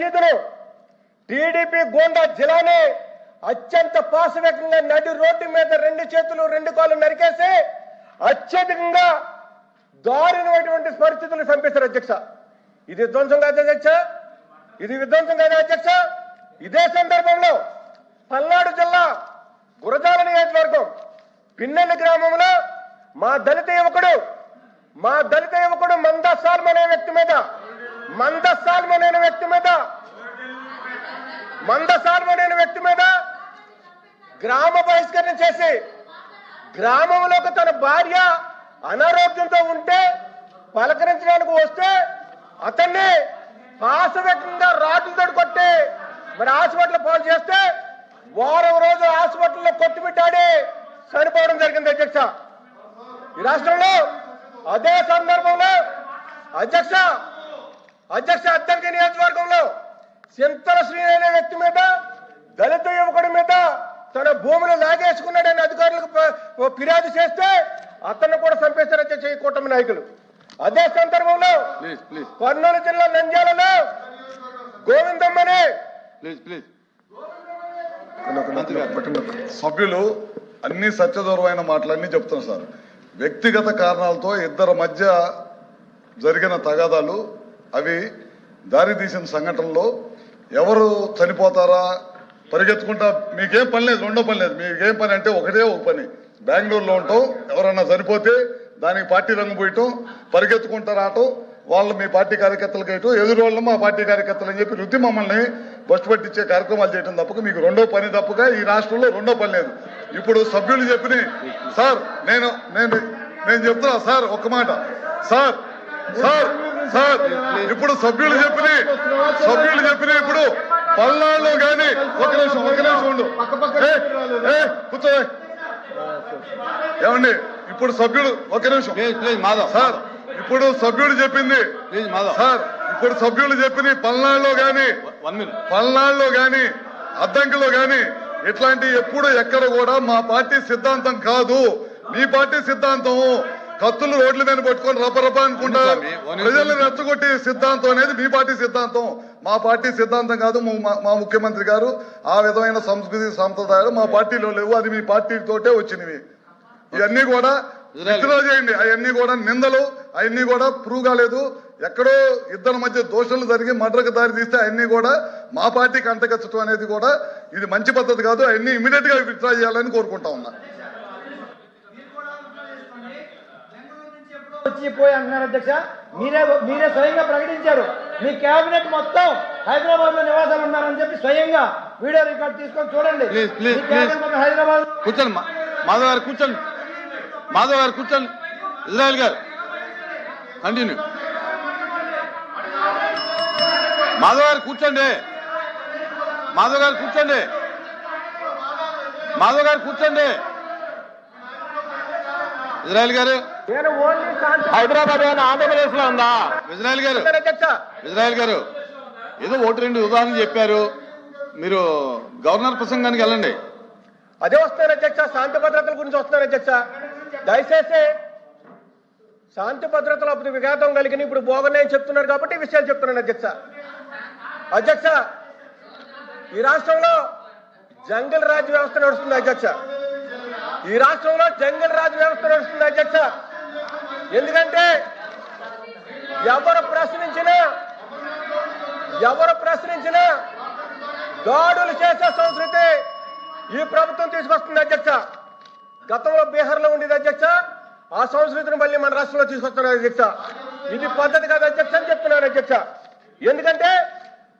రషీదును TDP Gonda జిలానే అత్యంత పాశవేకంగా నడి road మీద రెండు చేతులు రెండు కాళ్ళు నరికేసి అత్యధికంగా దారుణమైనటువంటి పరిస్థితులు చంపేశారు అధ్యక్ష. ఇది విధ్వంసం కాదు అధ్యక్ష? ఇది విధ్వంసం కాదు అధ్యక్ష? ఇదే సందర్భంలో పల్నాడు జిల్లా గురజాల నియోజకవర్గం పిన్నెల్లి గ్రామంలో మా దళిత యువకుడు మా దళిత యువకుడు మందా సాల్మ్ అనే వ్యక్తి మీద మందస్సాల్మనైన అనే వ్యక్తి మీద? మందసాల్మనైన అనే వ్యక్తి మీద గ్రామ బహిష్కరణ చేసి గ్రామంలోకి తన భార్య అనారోగ్యంతో ఉంటే పలకరించడానికి వస్తే అతన్ని పాశవికంగా రాడ్లతో కొట్టి మరి హాస్పిటల్ పాలు చేస్తే వారం రోజు హాస్పిటల్లో కొట్టుమిట్టాడి చనిపోవడం జరిగింది అధ్యక్ష. ఈ రాష్ట్రంలో అదే సందర్భంలో అధ్యక్ష అధ్యక్ష అద్దెకి నియోజకవర్గంలో చింతల శ్రీ అనే వ్యక్తి మీద దళిత యువకుడి మీద తన భూమిని లాగేసుకున్నాడని అధికారులకు ఫిర్యాదు చేస్తే అతన్ని కూడా చంపేశారు అధ్యక్ష ఈ కూటమి నాయకులు. అదే సందర్భంలో ప్లీజ్ ప్లీజ్. కర్నూలు జిల్లా నంద్యాలలో గోవిందమ్మని ప్లీజ్ ప్లీజ్. సభ్యులు అన్ని సత్యదూరమైన మాటలన్నీ చెప్తున్నారు సార్. వ్యక్తిగత కారణాలతో ఇద్దరి మధ్య జరిగిన తగాదాలు అవి దారితీసిన సంఘటనలో ఎవరు చనిపోతారా పరిగెత్తుకుంటా మీకేం పని లేదు రెండో పని లేదు. మీకేం పని అంటే ఒకటే ఒక పని. బెంగళూరులో ఉంటాం ఎవరన్నా చనిపోతే దానికి పార్టీ రంగు పోయటం పరిగెత్తుకుంటా రావటం వాళ్ళు మీ పార్టీ కార్యకర్తలకు వేయటం ఎదురు వాళ్ళు మా పార్టీ కార్యకర్తలు అని చెప్పి రుద్ది మమ్మల్ని బస్సు పట్టించే కార్యక్రమాలు చేయటం తప్పక. మీకు రెండో పని తప్పక ఈ రాష్ట్రంలో రెండో పని లేదు. ఇప్పుడు సభ్యులు చెప్పిన సార్ నేను నేను నేను చెప్తున్నా సార్ ఒక్క మాట. సార్ సార్ సార్ ఇప్పుడు సభ్యులు చెప్పిన సభ్యులు చెప్పిన ఇప్పుడు. పల్నాడులో గాని ఒక నిమిషం ఒక నిమిషం ఉండు. కూర్చో ఏమండి ఇప్పుడు సభ్యులు ఒక నిమిషం. మాధవ్. సార్ ఇప్పుడు సభ్యుడు చెప్పింది. సార్ ఇప్పుడు సభ్యులు చెప్పిన పల్నాడులో మినిట్. పల్నాడులో గాని అద్దంకిలో గాని ఇట్లాంటి ఎప్పుడు ఎక్కడ కూడా మా పార్టీ సిద్ధాంతం కాదు. మీ పార్టీ సిద్ధాంతం కత్తులు రోడ్ల మీద పట్టుకొని రపరప అనుకుంటా. ప్రజల్ని రెచ్చగొట్టి సిద్ధాంతం అనేది మీ పార్టీ సిద్ధాంతం. మా పార్టీ సిద్ధాంతం కాదు మా- ముఖ్యమంత్రి గారు ఆ విధమైన సంస్కృతి సంప్రదాయాలు మా పార్టీలో లేవు అది మీ పార్టీతోటే వచ్చినవి. ఇవన్నీ కూడా. విత్డ్రా చేయండి అవన్నీ కూడా నిందలు అవన్నీ కూడా ప్రూవ్ కాలేదు ఎక్కడో ఇద్దరి మధ్య దోషాలు జరిగి మర్డర్కి దారి తీస్తే అవన్నీ కూడా మా పార్టీకి అంటగచ్చటం అనేది కూడా ఇది మంచి పద్ధతి కాదు. అవన్నీ ఇమీడియట్గా విత్డ్రా చేయాలని కోరుకుంటా ఉన్నా. వచ్చి పోయి అంటున్నారు అధ్యక్ష. మీరే మీరే స్వయంగా ప్రకటించారు. మీ కేబినెట్ మొత్తం హైదరాబాద్లో నివాసాలు ఉన్నారని చెప్పి స్వయంగా వీడియో రికార్డ్ తీసుకొని చూడండి. హైదరాబాద్ కూర్చోండి మాధవ్ గారు కూర్చోండి. మాధవ్ గారు కూర్చోండి. ఇజ్రాయల్ గారు. కంటిన్యూ మాధవ్ గారు కూర్చోండి. మాధవ్ గారు కూర్చోండి. మాధవ్ గారు కూర్చోండి. ఇజ్రాయల్ గారు. నేను ఓన్లీ శాంతి హైదరాబాద్ ఆంధ్రప్రదేశ్లో ఉందా? ఇజ్రాయల్ గారు అధ్యక్ష ఇజ్రాయల్ గారు ఏదో ఒకటి రెండు ఉదాహరణ చెప్పారు. మీరు గవర్నర్ ప్రసంగానికి వెళ్ళండి. అదే వస్తున్నారు అధ్యక్ష? శాంతి భద్రతల గురించి వస్తున్నారు అధ్యక్ష? దయచేసి శాంతి భద్రతలు అప్పుడు విఘాతం కలిగిన ఇప్పుడు బోగన్నాయని చెప్తున్నారు కాబట్టి ఈ విషయాలు చెప్తున్నాను అధ్యక్ష. అధ్యక్ష ఈ రాష్ట్రంలో జంగల్ రాజ్ వ్యవస్థ నడుస్తుంది అధ్యక్ష. ఈ రాష్ట్రంలో జంగల్ రాజ్ వ్యవస్థ నడుస్తుంది అధ్యక్ష. ఎందుకంటే ఎవరు ప్రశ్నించినా ఎవరు ప్రశ్నించినా దాడులు చేసే సంస్కృతి ఈ ప్రభుత్వం తీసుకొస్తుంది అధ్యక్ష. గతంలో బీహార్లో ఉండేది అధ్యక్ష. ఆ సంస్కృతిని మళ్ళీ మన రాష్ట్రంలో తీసుకొస్తున్నారు అధ్యక్ష. ఇది పద్ధతి కాదు అధ్యక్ష అని చెప్తున్నాను అధ్యక్ష. ఎందుకంటే